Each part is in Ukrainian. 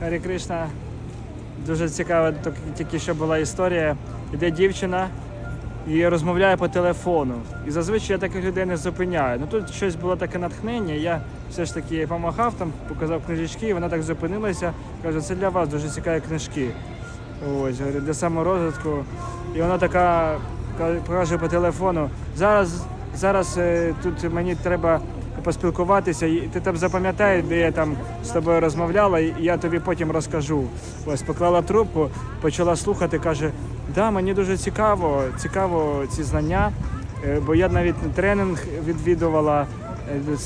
Гарі Кришна. Дуже цікава тільки що була історія. Іде дівчина і розмовляє по телефону. І зазвичай я таких людей не зупиняю. Ну тут щось було таке натхнення. Я все ж таки помахав там, показав книжечки, і вона так зупинилася. Каже, це для вас дуже цікаві книжки. Ось, говорю, для саморозвитку. І вона така ка- каже по телефону. Зараз, зараз е, тут мені треба поспілкуватися, і ти там запам'ятай, де я там з тобою розмовляла, і я тобі потім розкажу. Ось поклала трубку, почала слухати, каже: да, мені дуже цікаво, цікаво ці знання, е, бо я навіть тренінг відвідувала.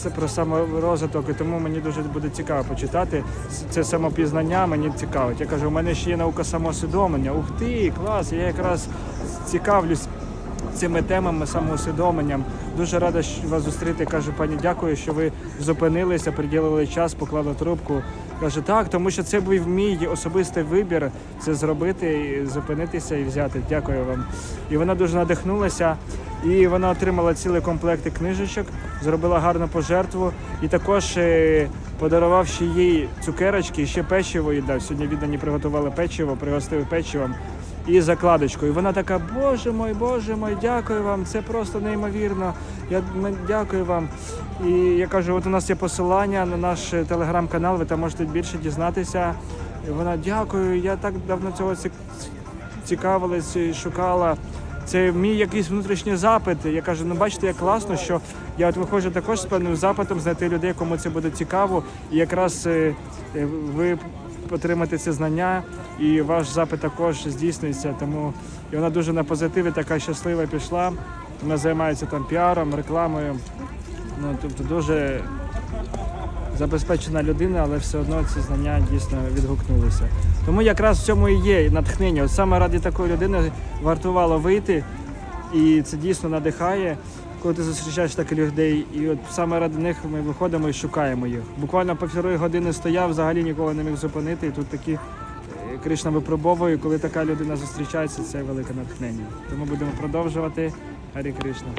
е, про саморозвиток, і тому мені дуже буде цікаво почитати. Це самопізнання мені цікавить. Я кажу, у мене ще є наука самоусвідомлення. Ух ти, клас! Я якраз цікавлюсь цими темами, самоусвідомленням. Дуже рада вас зустріти. Кажу, пані, дякую, що ви зупинилися, приділили час, поклали трубку. Каже, так, тому що це був мій особистий вибір це зробити, зупинитися і взяти. Дякую вам. І вона дуже надихнулася. І вона отримала цілий комплект книжечок, зробила гарну пожертву і також е, подарувавши їй цукерочки, ще печиво їй дав. Сьогодні віддані приготували печиво, пригостили печивом і закладочкою. І вона така, боже мой, боже мой, дякую вам, це просто неймовірно. Я дякую вам. І я кажу, от у нас є посилання на наш е, телеграм-канал, ви там можете більше дізнатися. І вона дякую, я так давно цього цік- цікавилась і шукала. Це мій якийсь внутрішній запит. Я кажу, ну бачите, як класно, що я от виходжу також з певним запитом знайти людей, кому це буде цікаво. І якраз е, е, ви отримаєте ці знання, і ваш запит також здійсниться. Тому і вона дуже на позитиві, така щаслива пішла. Вона займається там піаром, рекламою. Ну тобто дуже забезпечена людина, але все одно ці знання дійсно відгукнулися. Тому якраз в цьому і є натхнення. От саме ради такої людини вартувало вийти, і це дійсно надихає, коли ти зустрічаєш таких людей. І от саме ради них ми виходимо і шукаємо їх. Буквально по півтори години стояв, взагалі нікого не міг зупинити. І тут такі Кришна випробовує, коли така людина зустрічається, це велике натхнення. Тому будемо продовжувати. Гарі Кришна.